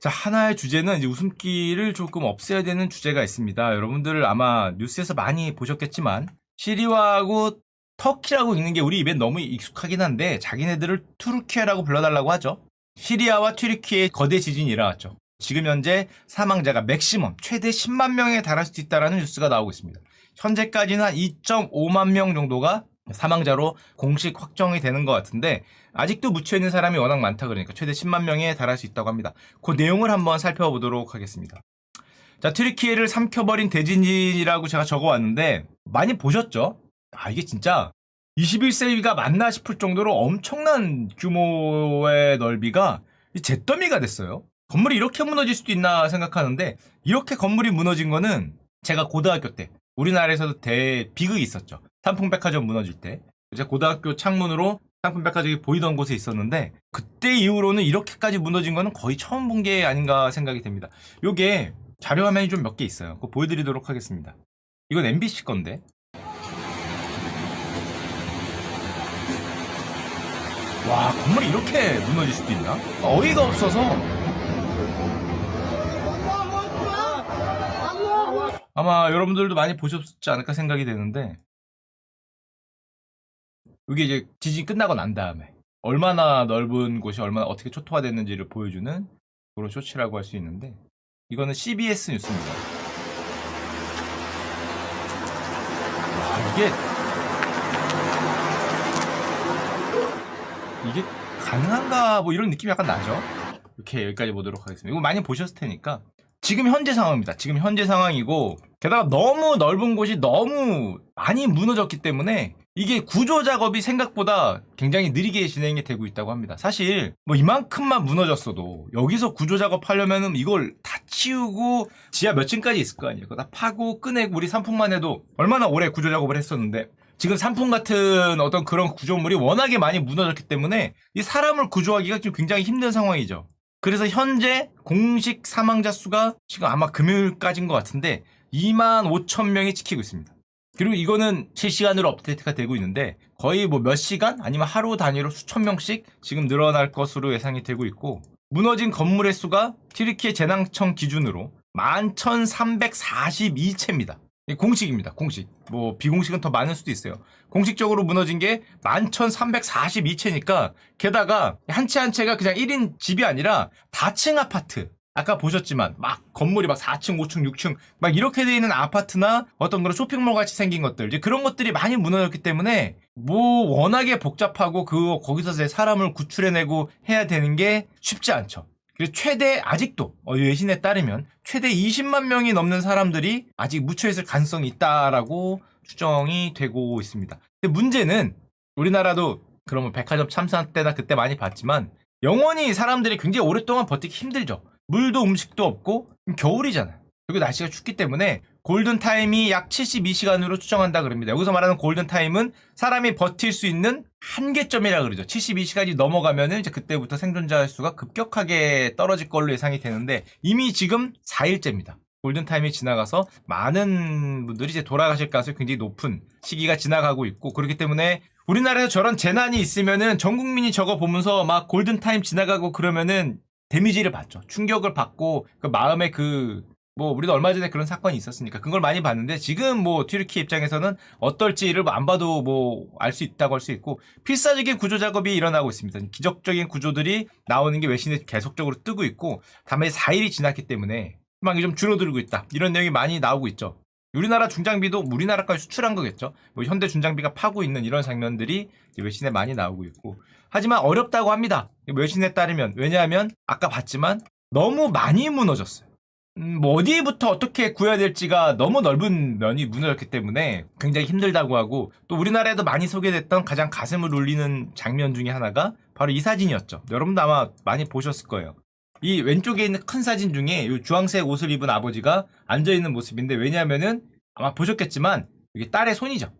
자, 하나의 주제는 이제 웃음기를 조금 없애야 되는 주제가 있습니다. 여러분들 아마 뉴스에서 많이 보셨겠지만, 시리아하고 터키라고 읽는 게 우리 입에 너무 익숙하긴 한데, 자기네들을 투르키아라고 불러달라고 하죠. 시리아와 튀르키의 거대 지진이 일어났죠. 지금 현재 사망자가 맥시멈 최대 10만 명에 달할 수도 있다는 뉴스가 나오고 있습니다. 현재까지는 한 2.5만 명 정도가 사망자로 공식 확정이 되는 것 같은데 아직도 묻혀 있는 사람이 워낙 많다 그러니까 최대 10만 명에 달할 수 있다고 합니다. 그 내용을 한번 살펴보도록 하겠습니다. 자, 트리키에를 삼켜버린 대진이라고 제가 적어왔는데 많이 보셨죠? 아 이게 진짜 21세기가 맞나 싶을 정도로 엄청난 규모의 넓이가 이 잿더미가 됐어요. 건물이 이렇게 무너질 수도 있나 생각하는데 이렇게 건물이 무너진 거는 제가 고등학교 때 우리나라에서도 대 비극이 있었죠. 삼풍백화점 무너질 때. 이제 고등학교 창문으로 상품백화점이 보이던 곳에 있었는데 그때 이후로는 이렇게까지 무너진 거는 거의 처음 본 게 아닌가 생각이 됩니다. 요게 자료 화면이 좀 몇 개 있어요. 그거 보여드리도록 하겠습니다. 이건 MBC 건데. 와 건물이 이렇게 무너질 수도 있나? 어이가 없어서 아마 여러분들도 많이 보셨지 않을까 생각이 되는데 이게 이제 지진 끝나고 난 다음에 얼마나 넓은 곳이 얼마나 어떻게 초토화됐는지를 보여주는 그런 쇼츠라고 할 수 있는데 이거는 CBS 뉴스입니다. 와 이게 이게 가능한가 뭐 이런 느낌이 약간 나죠. 이렇게 여기까지 보도록 하겠습니다. 이거 많이 보셨을 테니까 지금 현재 상황입니다. 지금 현재 상황이고 게다가 너무 넓은 곳이 너무 많이 무너졌기 때문에 이게 구조 작업이 생각보다 굉장히 느리게 진행이 되고 있다고 합니다. 사실 뭐 이만큼만 무너졌어도 여기서 구조 작업 하려면은 이걸 다 치우고 지하 몇 층까지 있을 거 아니에요. 그거 다 파고 꺼내고 우리 산풍만 해도 얼마나 오래 구조 작업을 했었는데 지금 산풍 같은 어떤 그런 구조물이 워낙에 많이 무너졌기 때문에 이 사람을 구조하기가 지금 굉장히 힘든 상황이죠. 그래서 현재 공식 사망자 수가 지금 아마 금요일까지인 것 같은데 2만 5천 명이 지키고 있습니다. 그리고 이거는 실시간으로 업데이트가 되고 있는데 거의 뭐 몇 시간 아니면 하루 단위로 수천 명씩 지금 늘어날 것으로 예상이 되고 있고 무너진 건물의 수가 튀르키예 재난청 기준으로 11,342채입니다. 공식입니다. 공식. 뭐 비공식은 더 많을 수도 있어요. 공식적으로 무너진 게 11,342채니까 게다가 한 채 한 채가 그냥 1인 집이 아니라 다층 아파트. 아까 보셨지만 막 건물이 막 4층, 5층, 6층 막 이렇게 돼 있는 아파트나 어떤 그런 쇼핑몰 같이 생긴 것들 이제 그런 것들이 많이 무너졌기 때문에 뭐 워낙에 복잡하고 그 거기서 사람을 구출해내고 해야 되는 게 쉽지 않죠. 최대 아직도 어, 외신에 따르면 최대 20만 명이 넘는 사람들이 아직 묻혀 있을 가능성이 있다라고 추정이 되고 있습니다. 근데 문제는 우리나라도 그러면 백화점 참사 때나 그때 많이 봤지만 영원히 사람들이 굉장히 오랫동안 버티기 힘들죠. 물도 음식도 없고 겨울이잖아요. 그리고 날씨가 춥기 때문에 골든 타임이 약 72시간으로 추정한다 그럽니다. 여기서 말하는 골든 타임은 사람이 버틸 수 있는 한계점이라 그러죠. 72시간이 넘어가면은 이제 그때부터 생존자 수가 급격하게 떨어질 걸로 예상이 되는데 이미 지금 4일째입니다. 골든 타임이 지나가서 많은 분들이 이제 돌아가실 가능성이 굉장히 높은 시기가 지나가고 있고 그렇기 때문에 우리나라에서 저런 재난이 있으면은 전 국민이 저거 보면서 막 골든 타임 지나가고 그러면은 데미지를 받죠. 충격을 받고 그 마음에 그 뭐 우리도 얼마 전에 그런 사건이 있었으니까 그걸 많이 봤는데 지금 뭐 튀르키 입장에서는 어떨지를 안 봐도 뭐 알 수 있다고 할 수 있고 필사적인 구조 작업이 일어나고 있습니다. 기적적인 구조들이 나오는 게 외신에 계속적으로 뜨고 있고 다음에 4일이 지났기 때문에 희망이 좀 줄어들고 있다. 이런 내용이 많이 나오고 있죠. 우리나라 중장비도 우리나라까지 수출한 거겠죠. 뭐 현대 중장비가 파고 있는 이런 장면들이 외신에 많이 나오고 있고 하지만 어렵다고 합니다. 외신에 따르면 왜냐하면 아까 봤지만 너무 많이 무너졌어요. 음, 뭐 어디부터 어떻게 구해야 될지가 너무 넓은 면이 무너졌기 때문에 굉장히 힘들다고 하고 또 우리나라에도 많이 소개됐던 가장 가슴을 울리는 장면 중에 하나가 바로 이 사진이었죠. 여러분도 아마 많이 보셨을 거예요. 이 왼쪽에 있는 큰 사진 중에 이 주황색 옷을 입은 아버지가 앉아 있는 모습인데 왜냐하면은 아마 보셨겠지만 이게 딸의 손이죠.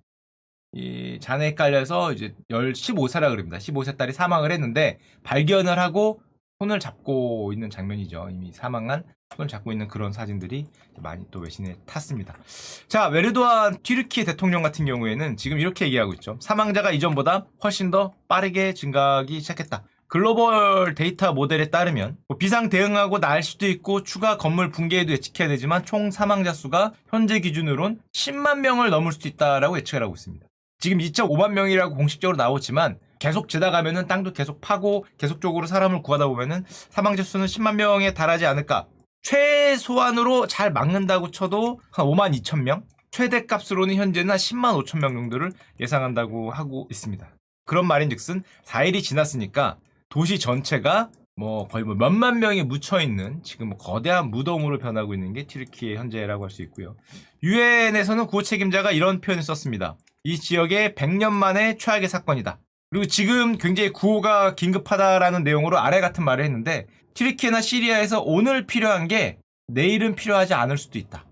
이 잔에 깔려서 이제 15세라 그럽니다. 15세 딸이 사망을 했는데 발견을 하고 손을 잡고 있는 장면이죠. 이미 사망한 손을 잡고 있는 그런 사진들이 많이 또 외신에 탔습니다. 자, 외르도안 튀르키예 대통령 같은 경우에는 지금 이렇게 얘기하고 있죠. 사망자가 이전보다 훨씬 더 빠르게 증가하기 시작했다. 글로벌 데이터 모델에 따르면 뭐 비상 대응하고 나을 수도 있고 추가 건물 붕괴에도 예측해야 되지만 총 사망자 수가 현재 기준으론 10만 명을 넘을 수도 있다라고 예측을 하고 있습니다. 지금 2.5만 명이라고 공식적으로 나오지만 계속 지나가면은 땅도 계속 파고 계속적으로 사람을 구하다 보면은 사망자 수는 10만 명에 달하지 않을까. 최소한으로 잘 막는다고 쳐도 한 5만 2천 명? 최대값으로는 현재는 한 10만 5천 명 정도를 예상한다고 하고 있습니다. 그런 말인즉슨 4일이 지났으니까 도시 전체가 뭐 거의 뭐 몇만 명이 묻혀 있는 지금 뭐 거대한 무덤으로 변하고 있는 게 튀르키의 현재라고 할 수 있고요. 유엔에서는 구호 책임자가 이런 표현을 썼습니다. 이 지역의 100년 만에 최악의 사건이다. 그리고 지금 굉장히 구호가 긴급하다라는 내용으로 아래 같은 말을 했는데 튀르키예나 시리아에서 오늘 필요한 게 내일은 필요하지 않을 수도 있다.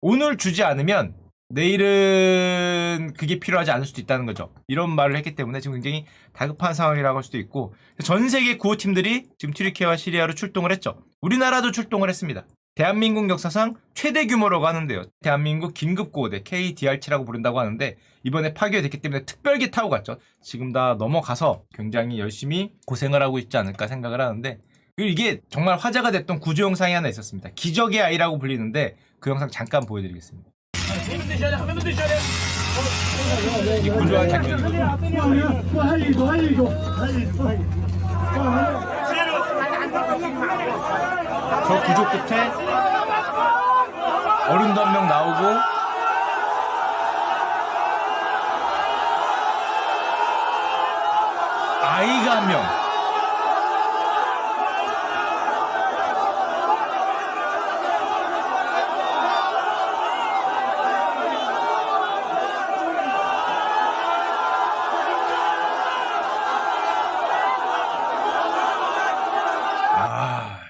오늘 주지 않으면 내일은 그게 필요하지 않을 수도 있다는 거죠. 이런 말을 했기 때문에 지금 굉장히 다급한 상황이라고 할 수도 있고 전 세계 구호 팀들이 지금 튀르키예와 시리아로 출동을 했죠. 우리나라도 출동을 했습니다. 대한민국 역사상 최대 규모라고 하는데요. 대한민국 긴급구호대 KDRT라고 부른다고 하는데 이번에 파괴됐기 때문에 특별기 타고 갔죠. 지금 다 넘어가서 굉장히 열심히 고생을 하고 있지 않을까 생각을 하는데 그리고 이게 정말 화제가 됐던 구조 영상이 하나 있었습니다. 기적의 아이라고 불리는데 그 영상 잠깐 보여드리겠습니다. 이저 구조 끝에 어른도 한 명 나오고 아이가 한 명. 아,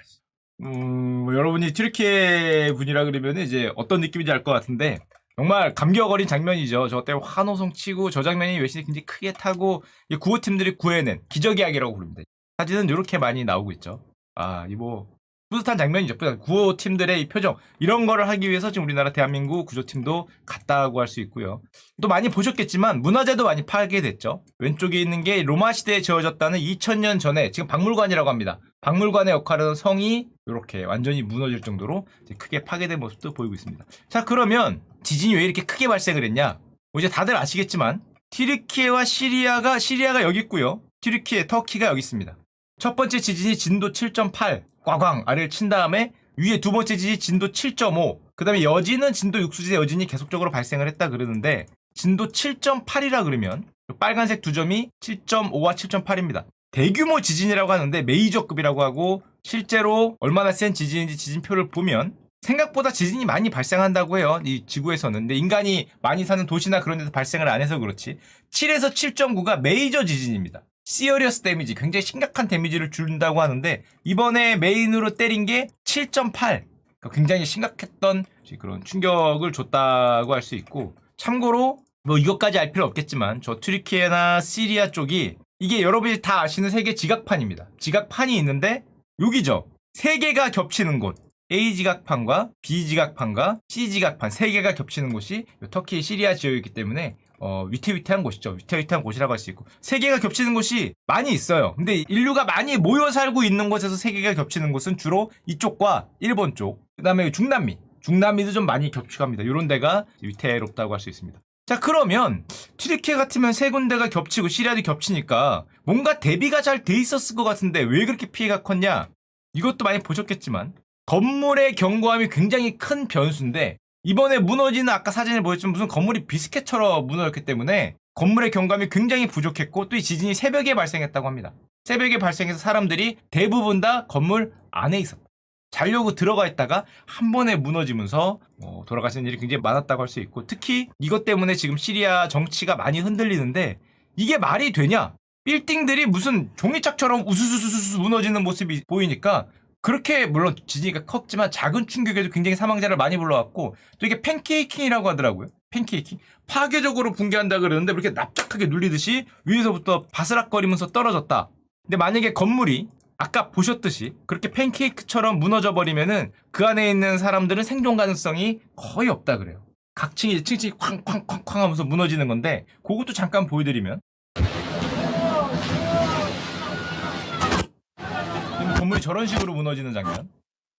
음, 뭐 여러 분이 튀르키예 분이라 그러면 이제 어떤 느낌인지 알 것 같은데 정말 감격 어린 장면이죠. 저때 환호성 치고 저 장면이 외신이 굉장히 크게 타고 이 구호팀들이 구해낸 기적 이야기라고 부릅니다. 사진은 이렇게 많이 나오고 있죠. 아, 이뭐 뿌듯한 장면이죠. 구호팀들의 이 표정 이런 거를 하기 위해서 지금 우리나라 대한민국 구조팀도 갔다고 할 수 있고요. 또 많이 보셨겠지만 문화재도 많이 파괴됐죠. 왼쪽에 있는 게 로마 시대에 지어졌다는 2000년 전에 지금 박물관이라고 합니다. 박물관의 하던 성이 이렇게 완전히 무너질 정도로 크게 파괴된 모습도 보이고 있습니다. 자 그러면 지진이 왜 이렇게 크게 발생을 했냐? 뭐 이제 다들 아시겠지만 튀르키예와 시리아가 시리아가 여기 있고요. 튀르키예, 터키가 여기 있습니다. 첫 번째 지진이 진도 7.8 꽝꽝 아래를 친 다음에 위에 두 번째 지진이 진도 7.5 그다음에 여진은 진도 6수지대 여진이 계속적으로 발생을 했다 그러는데 진도 7.8이라 그러면 빨간색 두 점이 7.5와 7.8입니다. 대규모 지진이라고 하는데 메이저급이라고 하고 실제로 얼마나 센 지진인지 지진표를 보면 생각보다 지진이 많이 발생한다고 해요. 이 지구에서는. 근데 인간이 많이 사는 도시나 그런 데서 발생을 안 해서 그렇지. 7에서 7.9가 메이저 지진입니다. 시어리어스 데미지, 굉장히 심각한 데미지를 준다고 하는데 이번에 메인으로 때린 게 7.8. 그러니까 굉장히 심각했던 그런 충격을 줬다고 할 수 있고 참고로 뭐 이것까지 알 필요 없겠지만 저 튀르키예나 시리아 쪽이 이게 여러분이 다 아시는 세계 지각판입니다. 지각판이 있는데 여기죠. 세 개가 겹치는 곳. A 지각판과 B 지각판과 C 지각판 세 개가 겹치는 곳이 터키 시리아 지역이기 때문에 어, 위태위태한 곳이죠. 위태위태한 곳이라고 할 수 있고 세 개가 겹치는 곳이 많이 있어요. 근데 인류가 많이 모여 살고 있는 곳에서 세 개가 겹치는 곳은 주로 이쪽과 일본 쪽, 그다음에 중남미, 중남미도 좀 많이 겹쳐갑니다. 이런 데가 위태롭다고 할 수 있습니다. 자 그러면 튀르키예 같으면 세 군데가 겹치고 시리아도 겹치니까 뭔가 대비가 잘 돼 있었을 것 같은데 왜 그렇게 피해가 컸냐? 이것도 많이 보셨겠지만 건물의 견고함이 굉장히 큰 변수인데 이번에 무너지는 아까 사진을 보였지만 무슨 건물이 비스켓처럼 무너졌기 때문에 건물의 견고함이 굉장히 부족했고 또 이 지진이 새벽에 발생했다고 합니다. 새벽에 발생해서 사람들이 대부분 다 건물 안에 있었다. 자려고 들어가 있다가 한 번에 무너지면서 어, 돌아가시는 일이 굉장히 많았다고 할 수 있고 특히 이것 때문에 지금 시리아 정치가 많이 흔들리는데 이게 말이 되냐? 빌딩들이 무슨 종이짝처럼 우수수수수 무너지는 모습이 보이니까 그렇게 물론 지진이 컸지만 작은 충격에도 굉장히 사망자를 많이 불러왔고 또 이게 팬케이킹이라고 하더라고요. 팬케이킹 파괴적으로 붕괴한다 그러는데 이렇게 납작하게 눌리듯이 위에서부터 바스락거리면서 떨어졌다. 근데 만약에 건물이 아까 보셨듯이 그렇게 팬케이크처럼 무너져 버리면은 그 안에 있는 사람들은 생존 가능성이 거의 없다 그래요. 각 층이 층층이 쾅쾅쾅쾅 하면서 무너지는 건데 그것도 잠깐 보여드리면 건물이 저런 식으로 무너지는 장면.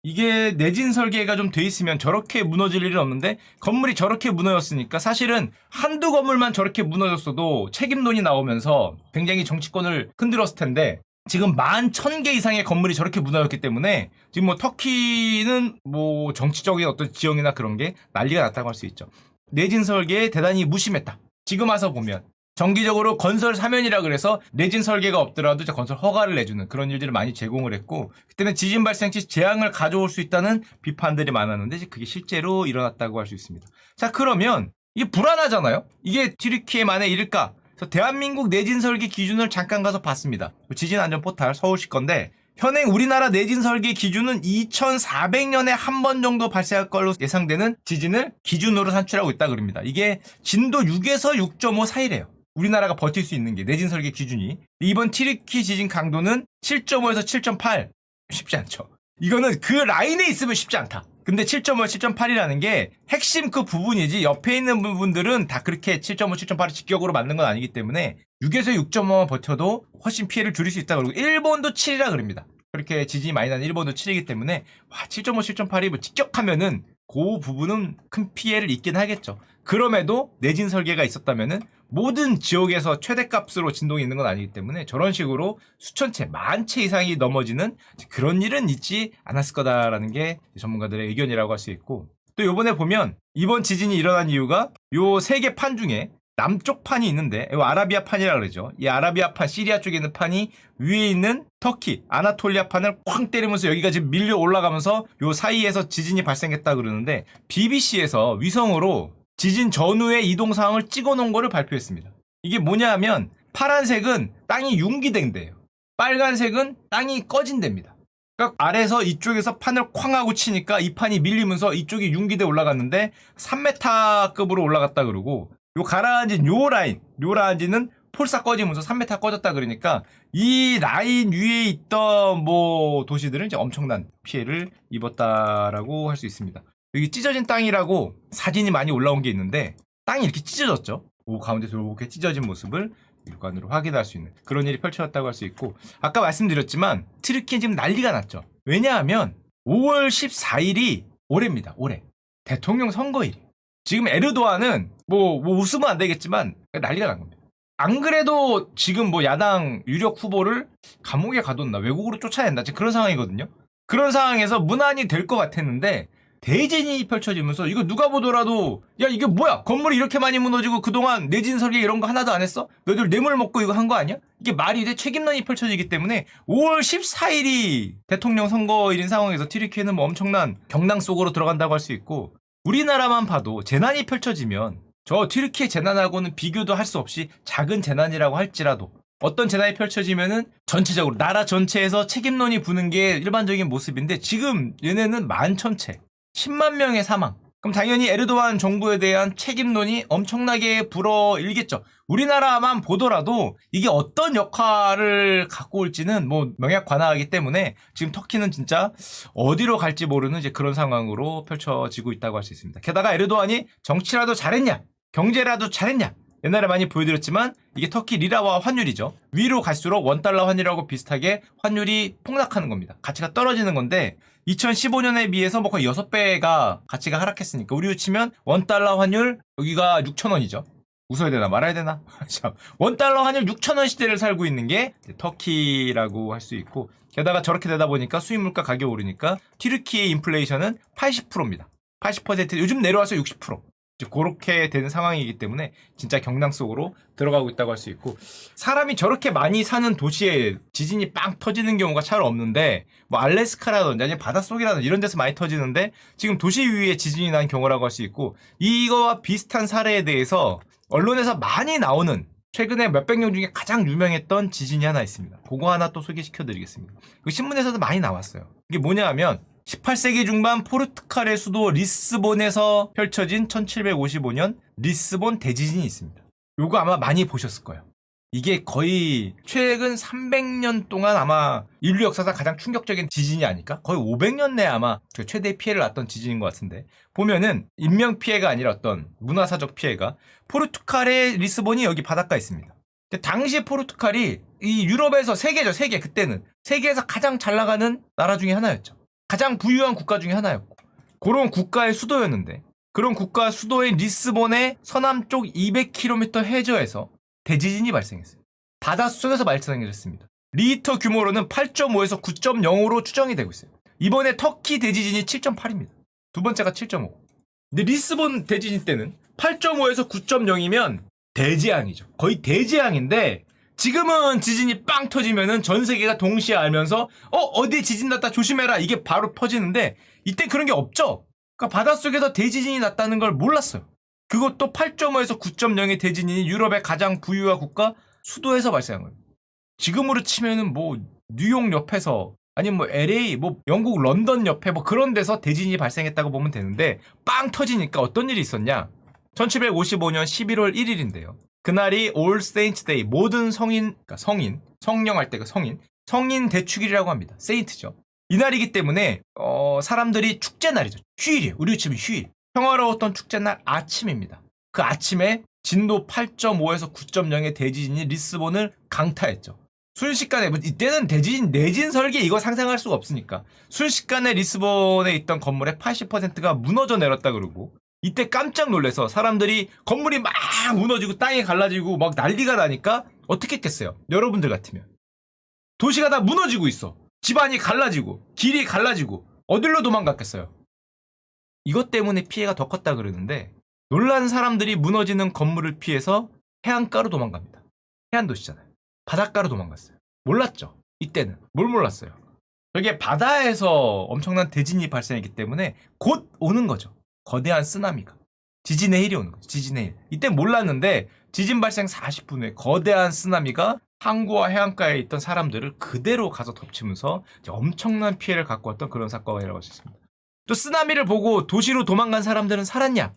이게 내진 설계가 좀 돼 있으면 저렇게 무너질 일은 없는데 건물이 저렇게 무너졌으니까 사실은 한두 건물만 저렇게 무너졌어도 책임론이 나오면서 굉장히 정치권을 흔들었을 텐데 지금 만 천 개 이상의 건물이 저렇게 무너졌기 때문에 지금 뭐 터키는 뭐 정치적인 어떤 지형이나 그런 게 난리가 났다고 할 수 있죠. 내진 설계에 대단히 무심했다. 지금 와서 보면 정기적으로 건설 사면이라 그래서 내진 설계가 없더라도 건설 허가를 내주는 그런 일들을 많이 제공을 했고 그때는 지진 발생 시 재앙을 가져올 수 있다는 비판들이 많았는데 그게 실제로 일어났다고 할 수 있습니다. 자 그러면 이게 불안하잖아요. 이게 튀르키예만의 일일까? 그래서 대한민국 내진 설계 기준을 잠깐 가서 봤습니다. 지진 안전 포탈 서울시 건데 현행 우리나라 내진 설계 기준은 2400년에 한 번 정도 발생할 걸로 예상되는 지진을 기준으로 산출하고 있다 그럽니다. 이게 진도 6에서 6.5 사이래요. 우리나라가 버틸 수 있는 게 내진 설계 기준이 이번 티르키 지진 강도는 7.5에서 7.8 쉽지 않죠. 이거는 그 라인에 있으면 쉽지 않다. 근데 7.5, 7.8이라는 게 핵심 그 부분이지 옆에 있는 부분들은 다 그렇게 7.5, 7.8을 직격으로 맞는 건 아니기 때문에 6에서 6.5만 버텨도 훨씬 피해를 줄일 수 있다 그러고 일본도 7이라 그럽니다. 그렇게 지진이 많이 나는 일본도 7이기 때문에 와 7.5, 7.8이 뭐 직격하면은 그 부분은 큰 피해를 입긴 하겠죠. 그럼에도 내진 설계가 있었다면은 모든 지역에서 최대값으로 진동이 있는 건 아니기 때문에 저런 식으로 수천 채, 만 채 이상이 넘어지는 그런 일은 있지 않았을 거다라는 게 전문가들의 의견이라고 할 수 있고 또 요번에 보면 이번 지진이 일어난 이유가 요 세 개 판 중에 남쪽 판이 있는데 이 아라비아 판이라 그러죠. 이 아라비아 판 시리아 쪽에 있는 판이 위에 있는 터키 아나톨리아 판을 쾅 때리면서 여기가 지금 밀려 올라가면서 요 사이에서 지진이 발생했다 그러는데 BBC에서 위성으로 지진 전후의 이동 상황을 찍어 놓은 거를 발표했습니다. 이게 뭐냐 하면 파란색은 땅이 융기된대요. 빨간색은 땅이 꺼진답니다. 그러니까 아래서 이쪽에서 판을 쾅 하고 치니까 이 판이 밀리면서 이쪽이 융기돼 올라갔는데 3m급으로 올라갔다 그러고 요 가라앉은 요 라인, 요 라인은 폴사 꺼지면서 3m 꺼졌다 그러니까 이 라인 위에 있던 뭐 도시들은 이제 엄청난 피해를 입었다라고 할 수 있습니다. 여기 찢어진 땅이라고 사진이 많이 올라온 게 있는데 땅이 이렇게 찢어졌죠. 오 가운데 이렇게 찢어진 모습을 육관으로 확인할 수 있는 그런 일이 펼쳐졌다고 할 수 있고 아까 말씀드렸지만 트르키는 지금 난리가 났죠. 왜냐하면 5월 14일이 올해입니다. 올해 대통령 선거일이. 지금 에르도안은 뭐, 뭐 웃으면 안 되겠지만 난리가 난 겁니다. 안 그래도 지금 뭐 야당 유력 후보를 감옥에 가뒀나 외국으로 쫓아낸다 지금 그런 상황이거든요. 그런 상황에서 무난히 될 것 같았는데 대진이 펼쳐지면서 이거 누가 보더라도 야 이게 뭐야 건물이 이렇게 많이 무너지고 그동안 내진 설계 이런 거 하나도 안 했어? 너희들 뇌물 먹고 이거 한 거 아니야? 이게 말이 돼 책임론이 펼쳐지기 때문에 5월 14일이 대통령 선거일인 상황에서 티르키에는 뭐 엄청난 경랑 속으로 들어간다고 할 수 있고 우리나라만 봐도 재난이 펼쳐지면 저 튀르키예 재난하고는 비교도 할 수 없이 작은 재난이라고 할지라도 어떤 재난이 펼쳐지면은 전체적으로 나라 전체에서 책임론이 부는 게 일반적인 모습인데 지금 얘네는 만천채 10만 명의 사망 그럼 당연히 에르도안 정부에 대한 책임론이 엄청나게 불어일겠죠. 우리나라만 보더라도 이게 어떤 역할을 갖고 올지는 뭐 명약 관화하기 때문에 지금 터키는 진짜 어디로 갈지 모르는 이제 그런 상황으로 펼쳐지고 있다고 할 수 있습니다. 게다가 에르도안이 정치라도 잘했냐, 경제라도 잘했냐. 옛날에 많이 보여드렸지만 이게 터키 리라와 환율이죠. 위로 갈수록 원달러 환율하고 비슷하게 환율이 폭락하는 겁니다. 가치가 떨어지는 건데 2015년에 비해서 뭐 거의 6배가 가치가 하락했으니까 우리로 치면 원달러 환율 여기가 6천원이죠. 웃어야 되나 말아야 되나? 참, 원달러 환율 6천원 시대를 살고 있는 게 터키라고 할 수 있고 게다가 저렇게 되다 보니까 수입 물가 가격 오르니까 튀르키의 인플레이션은 80%입니다. 80% 요즘 내려와서 60%. 이제 그렇게 되는 상황이기 때문에 진짜 경랑 속으로 들어가고 있다고 할 수 있고 사람이 저렇게 많이 사는 도시에 지진이 빵 터지는 경우가 잘 없는데 뭐 알래스카라든지 아니면 바닷속이라든지 이런 데서 많이 터지는데 지금 도시 위에 지진이 난 경우라고 할 수 있고 이거와 비슷한 사례에 대해서 언론에서 많이 나오는 최근에 몇백 년 중에 가장 유명했던 지진이 하나 있습니다. 그거 하나 또 소개시켜 드리겠습니다. 그 신문에서도 많이 나왔어요. 이게 뭐냐 하면 18세기 중반 포르투갈의 수도 리스본에서 펼쳐진 1755년 리스본 대지진이 있습니다. 요거 아마 많이 보셨을 거예요. 이게 거의 최근 300년 동안 아마 인류 역사상 가장 충격적인 지진이 아닐까? 거의 500년 내에 아마 그 최대 피해를 났던 지진인 것 같은데 보면은 인명 피해가 아니라 어떤 문화사적 피해가 포르투갈의 리스본이 여기 바닷가에 있습니다. 당시 포르투갈이 이 유럽에서 세계죠 세계 그때는 세계에서 가장 잘 나가는 나라 중에 하나였죠. 가장 부유한 국가 중에 하나였고 그런 국가의 수도였는데 그런 국가 수도인 리스본의 서남쪽 200km 해저에서 대지진이 발생했어요. 바닷속에서 발생했습니다. 리히터 규모로는 8.5에서 9.0으로 추정이 되고 있어요. 이번에 터키 대지진이 7.8입니다. 두 번째가 7.5. 근데 리스본 대지진 때는 8.5에서 9.0이면 대재앙이죠. 거의 대재앙인데 지금은 지진이 빵 터지면은 전 세계가 동시에 알면서 어 어디 지진 났다 조심해라 이게 바로 퍼지는데 이때 그런 게 없죠. 그러니까 바닷속에서 대지진이 났다는 걸 몰랐어요. 그것도 8.5에서 9.0의 대지진이 유럽의 가장 부유한 국가 수도에서 발생한 거예요. 지금으로 치면은 뭐 뉴욕 옆에서 아니면 뭐 LA 뭐 영국 런던 옆에 뭐 그런 데서 대진이 발생했다고 보면 되는데 빵 터지니까 어떤 일이 있었냐? 1755년 11월 1일인데요. 그날이 All Saints Day 모든 성인 그러니까 성인 성령할 때가 성인 성인 대축일이라고 합니다. 세인트죠. 이날이기 때문에 어, 사람들이 축제 날이죠. 휴일이에요. 우리 치면 휴일. 평화로웠던 축제 날 아침입니다. 그 아침에 진도 8.5에서 9.0의 대지진이 리스본을 강타했죠. 순식간에 뭐 이때는 대지진 내진 설계 이거 상상할 수가 없으니까 순식간에 리스본에 있던 건물의 80%가 무너져 내렸다 그러고 이때 깜짝 놀래서 사람들이 건물이 막 무너지고 땅이 갈라지고 막 난리가 나니까 어떻게 했겠어요? 여러분들 같으면 도시가 다 무너지고 있어 집안이 갈라지고 길이 갈라지고 어딜로 도망갔겠어요? 이것 때문에 피해가 더 컸다 그러는데 놀란 사람들이 무너지는 건물을 피해서 해안가로 도망갑니다. 해안 도시잖아요. 바닷가로 도망갔어요. 몰랐죠. 이때는 뭘 몰랐어요. 저게 바다에서 엄청난 대진이 발생했기 때문에 곧 오는 거죠. 거대한 쓰나미가. 지진의 일이 오는 거죠. 지진의 일. 이때 몰랐는데 지진 발생 40분 후에 거대한 쓰나미가 항구와 해안가에 있던 사람들을 그대로 가서 덮치면서 엄청난 피해를 갖고 왔던 그런 사건이라고 할 수 있습니다. 또 쓰나미를 보고 도시로 도망간 사람들은 살았냐?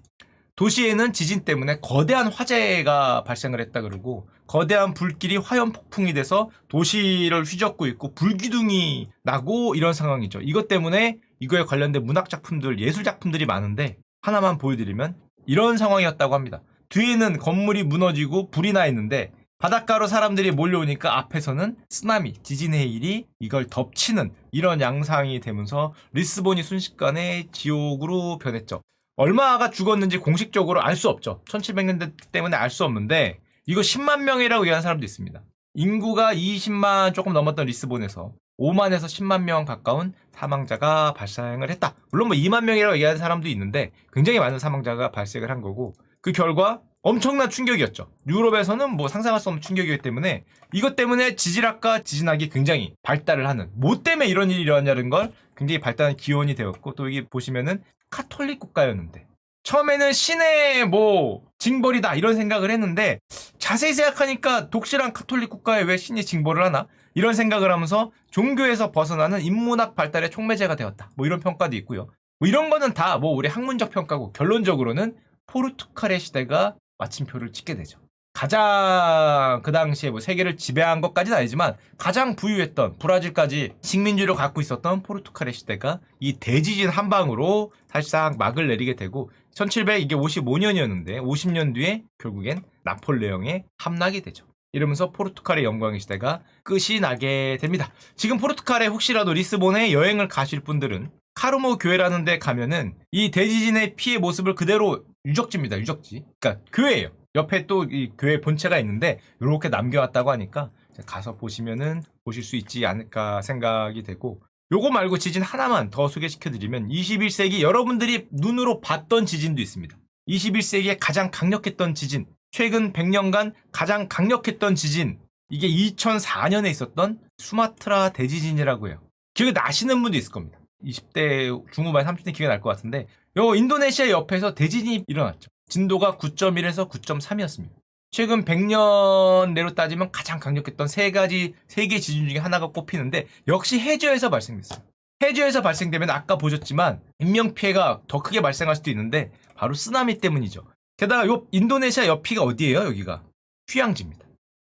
도시에는 지진 때문에 거대한 화재가 발생을 했다 그러고 거대한 불길이 화염 폭풍이 돼서 도시를 휘젓고 있고 불기둥이 나고 이런 상황이죠. 이것 때문에 이거에 관련된 문학 작품들, 예술 작품들이 많은데 하나만 보여드리면 이런 상황이었다고 합니다. 뒤에는 건물이 무너지고 불이 나 있는데 바닷가로 사람들이 몰려오니까 앞에서는 쓰나미, 지진의 일이 이걸 덮치는 이런 양상이 되면서 리스본이 순식간에 지옥으로 변했죠. 얼마가 죽었는지 공식적으로 알 수 없죠. 1700년대 때문에 알 수 없는데 이거 10만 명이라고 얘기하는 사람도 있습니다. 인구가 20만 조금 넘었던 리스본에서 5만에서 10만 명 가까운 사망자가 발생을 했다. 물론 뭐 2만 명이라고 얘기하는 사람도 있는데 굉장히 많은 사망자가 발생을 한 거고 그 결과 엄청난 충격이었죠. 유럽에서는 뭐 상상할 수 없는 충격이기 때문에 이것 때문에 지질학과 지진학이 굉장히 발달을 하는 뭐 때문에 이런 일이 일어났냐는 걸 굉장히 발달한 기원이 되었고 또 여기 보시면은 카톨릭 국가였는데 처음에는 신의 뭐 징벌이다 이런 생각을 했는데 자세히 생각하니까 독실한 카톨릭 국가에 왜 신이 징벌을 하나 이런 생각을 하면서 종교에서 벗어나는 인문학 발달의 촉매제가 되었다. 뭐 이런 평가도 있고요. 뭐 이런 거는 다 뭐 우리 학문적 평가고 결론적으로는 포르투갈의 시대가 마침표를 찍게 되죠. 가장 그 당시에 뭐 세계를 지배한 것까지는 아니지만 가장 부유했던 브라질까지 식민지를 갖고 있었던 포르투갈의 시대가 이 대지진 한 방으로 사실상 막을 내리게 되고 1700 이게 55년이었는데 50년 뒤에 결국엔 나폴레옹의 함락이 되죠. 이러면서 포르투갈의 영광의 시대가 끝이 나게 됩니다. 지금 포르투갈에 혹시라도 리스본에 여행을 가실 분들은 카르모 교회라는 데 가면은 이 대지진의 피해 모습을 그대로 유적지입니다. 유적지. 그러니까 교회예요. 옆에 또 이 교회 본체가 있는데 이렇게 남겨왔다고 하니까 가서 보시면은 보실 수 있지 않을까 생각이 되고 요거 말고 지진 하나만 더 소개시켜 드리면 21세기 여러분들이 눈으로 봤던 지진도 있습니다. 21세기에 가장 강력했던 지진, 최근 100년간 가장 강력했던 지진, 이게 2004년에 있었던 수마트라 대지진이라고 해요. 기억이 나시는 분도 있을 겁니다. 20대 중후반 30대 기억이 날 것 같은데 요 인도네시아 옆에서 대진이 일어났죠. 진도가 9.1에서 9.3이었습니다. 최근 100년 내로 따지면 가장 강력했던 세 가지 세계 지진 중에 하나가 꼽히는데 역시 해저에서 발생됐어요. 해저에서 발생되면 아까 보셨지만 인명 피해가 더 크게 발생할 수도 있는데 바로 쓰나미 때문이죠. 게다가 요 인도네시아 옆이가 어디예요? 여기가 휴양지입니다.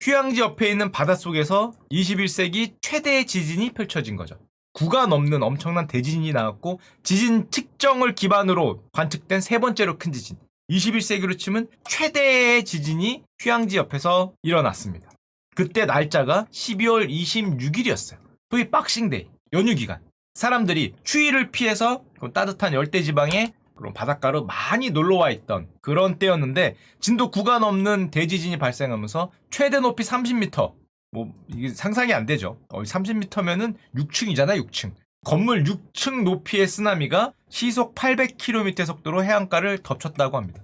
휴양지 옆에 있는 바닷속에서 21세기 최대의 지진이 펼쳐진 거죠. 구가 넘는 엄청난 대지진이 나왔고 지진 측정을 기반으로 관측된 세 번째로 큰 지진. 21세기로 치면 최대의 지진이 휴양지 옆에서 일어났습니다. 그때 날짜가 12월 26일이었어요. 소위 박싱데이 연휴 기간 사람들이 추위를 피해서 따뜻한 열대 지방에 그런 바닷가로 많이 놀러 와 있던 그런 때였는데 진도 9가 넘는 대지진이 발생하면서 최대 높이 30m 뭐 이게 상상이 안 되죠. 어, 30m면은 6층이잖아 6층. 건물 6층 높이의 쓰나미가 시속 800km 속도로 해안가를 덮쳤다고 합니다.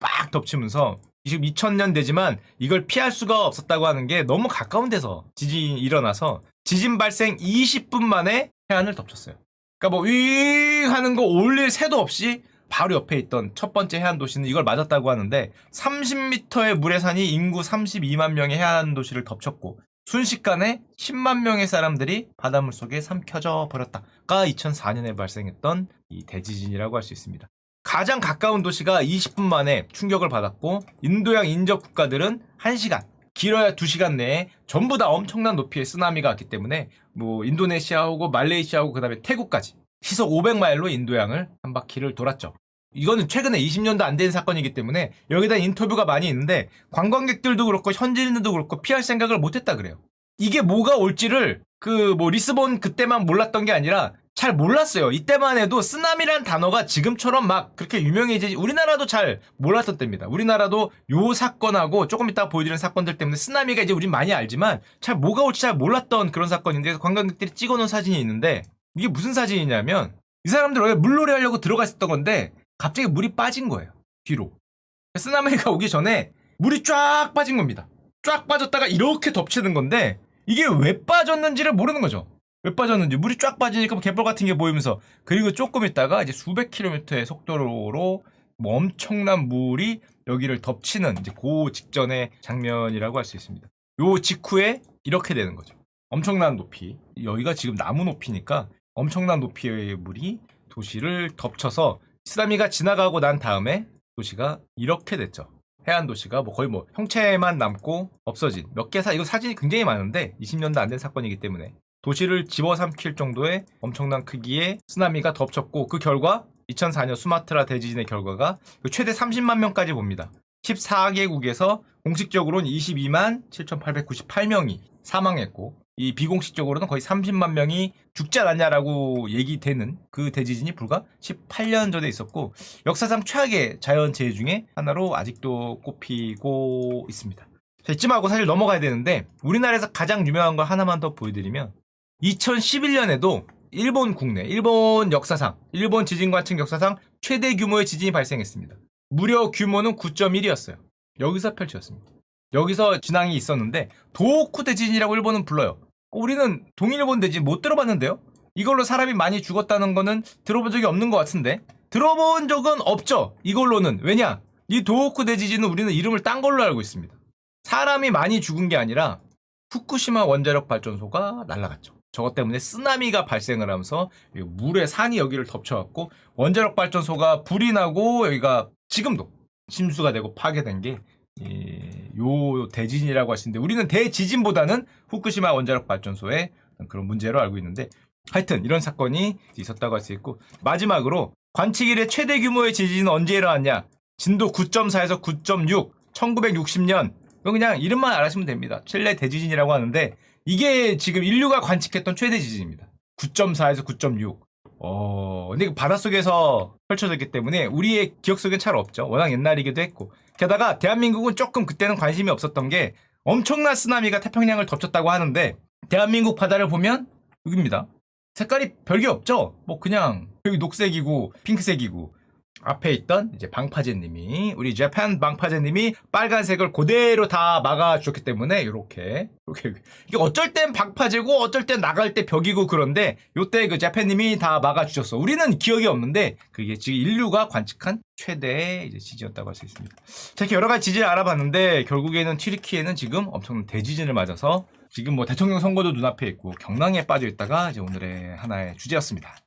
막 덮치면서 지금 2000년 되지만 이걸 피할 수가 없었다고 하는 게 너무 가까운 데서 지진이 일어나서 지진 발생 20분 만에 해안을 덮쳤어요. 그러니까 뭐 윙 하는 거 올릴 새도 없이 바로 옆에 있던 첫 번째 해안 도시는 이걸 맞았다고 하는데 30m의 물의 산이 인구 32만 명의 해안 도시를 덮쳤고 순식간에 10만 명의 사람들이 바닷물 속에 삼켜져 버렸다가 2004년에 발생했던 이 대지진이라고 할 수 있습니다. 가장 가까운 도시가 20분 만에 충격을 받았고 인도양 인접 국가들은 1시간 길어야 2시간 내에 전부 다 엄청난 높이의 쓰나미가 왔기 때문에 뭐 인도네시아하고 말레이시아하고 그다음에 태국까지 시속 500마일로 인도양을 한 바퀴를 돌았죠. 이거는 최근에 20년도 안 된 사건이기 때문에 여기다 인터뷰가 많이 있는데 관광객들도 그렇고 현지인들도 그렇고 피할 생각을 못했다 그래요. 이게 뭐가 올지를 그 뭐 리스본 그때만 몰랐던 게 아니라 잘 몰랐어요. 이때만 해도 쓰나미란 단어가 지금처럼 막 그렇게 유명해지지 우리나라도 잘 몰랐던 때입니다. 우리나라도 요 사건하고 조금 이따 보여드리는 사건들 때문에 쓰나미가 이제 우린 많이 알지만 잘 뭐가 올지 잘 몰랐던 그런 사건인데 관광객들이 찍어놓은 사진이 있는데 이게 무슨 사진이냐면 이 사람들 원래 물놀이 하려고 들어갔었던 건데 갑자기 물이 빠진 거예요. 뒤로. 쓰나미가 오기 전에 물이 쫙 빠진 겁니다. 쫙 빠졌다가 이렇게 덮치는 건데 이게 왜 빠졌는지를 모르는 거죠. 왜 빠졌는지 물이 쫙 빠지니까 뭐 갯벌 같은 게 보이면서 그리고 조금 있다가 이제 수백 킬로미터의 속도로 뭐 엄청난 물이 여기를 덮치는 이제 그 직전의 장면이라고 할 수 있습니다. 요 직후에 이렇게 되는 거죠. 엄청난 높이 여기가 지금 나무 높이니까 엄청난 높이의 물이 도시를 덮쳐서 쓰나미가 지나가고 난 다음에 도시가 이렇게 됐죠. 해안 도시가 뭐 거의 뭐 형체만 남고 없어진 몇 개 사 이거 사진이 굉장히 많은데 20년도 안 된 사건이기 때문에 도시를 집어삼킬 정도의 엄청난 크기의 쓰나미가 덮쳤고 그 결과 2004년 수마트라 대지진의 결과가 최대 30만 명까지 봅니다. 14개국에서 공식적으로는 22만 7,898명이 사망했고 이 비공식적으로는 거의 30만 명이 죽지 않았냐라고 얘기되는 그 대지진이 불과 18년 전에 있었고 역사상 최악의 자연재해 중에 하나로 아직도 꼽히고 있습니다. 자, 이쯤하고 사실 넘어가야 되는데 우리나라에서 가장 유명한 거 하나만 더 보여드리면 2011년에도 일본 국내, 일본 역사상, 일본 지진 관측 역사상 최대 규모의 지진이 발생했습니다. 무려 규모는 9.1이었어요. 여기서 펼쳐졌습니다. 여기서 진앙이 있었는데 도호쿠 대지진이라고 일본은 불러요. 어, 우리는 동일본 대지진 못 들어봤는데요? 이걸로 사람이 많이 죽었다는 거는 들어본 적이 없는 것 같은데 들어본 적은 없죠. 이걸로는 왜냐? 이 도호쿠 대지진은 우리는 이름을 딴 걸로 알고 있습니다. 사람이 많이 죽은 게 아니라 후쿠시마 원자력 발전소가 날아갔죠. 저것 때문에 쓰나미가 발생을 하면서 이 물의 산이 여기를 덮쳐갖고 원자력 발전소가 불이 나고 여기가 지금도 침수가 되고 파괴된 게 요 대지진이라고 하시는데 우리는 대지진보다는 후쿠시마 원자력 발전소의 그런 문제로 알고 있는데 하여튼 이런 사건이 있었다고 할 수 있고 마지막으로 관측 일의 최대 규모의 지진은 언제 일어났냐? 진도 9.4에서 9.6 1960년. 이거 그냥 이름만 알아시면 됩니다. 칠레 대지진이라고 하는데 이게 지금 인류가 관측했던 최대 지진입니다. 9.4에서 9.6 어, 근데 그 바닷속에서 펼쳐졌기 때문에 우리의 기억 속엔 잘 없죠. 워낙 옛날이기도 했고. 게다가 대한민국은 조금 그때는 관심이 없었던 게 엄청난 쓰나미가 태평양을 덮쳤다고 하는데 대한민국 바다를 보면 여기입니다. 색깔이 별게 없죠. 뭐 그냥 여기 녹색이고 핑크색이고 앞에 있던 이제 방파제님이 우리 재팬 방파제님이 빨간색을 그대로 다 막아주셨기 때문에 이렇게 이렇게 이게 어쩔 땐 방파제고 어쩔 땐 나갈 때 벽이고 그런데 요때 그 재팬님이 다 막아주셨어. 우리는 기억이 없는데 그게 지금 인류가 관측한 최대의 이제 지진이었다고 할 수 있습니다. 자 이렇게 여러 가지 지진을 알아봤는데 결국에는 튀르키예는 지금 엄청난 대지진을 맞아서 지금 뭐 대통령 선거도 눈앞에 있고 경랑에 빠져 있다가 이제 오늘의 하나의 주제였습니다.